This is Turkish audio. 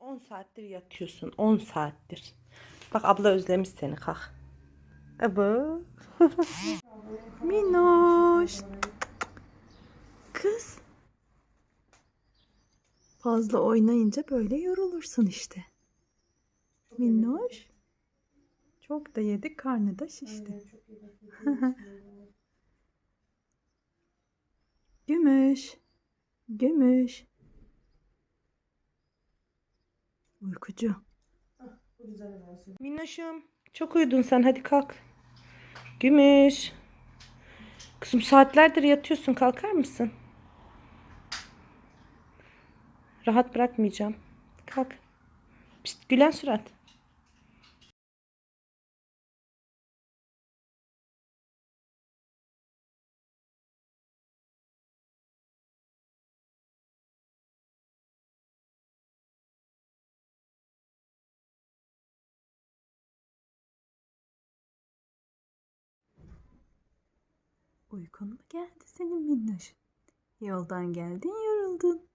10 saattir yatıyorsun. 10 saattir. Bak abla özlemiş seni kalk. Aba. Minoş. Kız. Fazla oynayınca böyle yorulursun işte. Minnoş. Çok da yedi karnı da şişti. Gümüş. Gümüş. Uykucu. Minnoşum. Çok uyudun sen hadi kalk. Gümüş. Kızım saatlerdir yatıyorsun kalkar mısın? Rahat bırakmayacağım. Kalk. Pişt, gülen surat. Uykun mu geldi senin minnoş? Yoldan geldin yoruldun.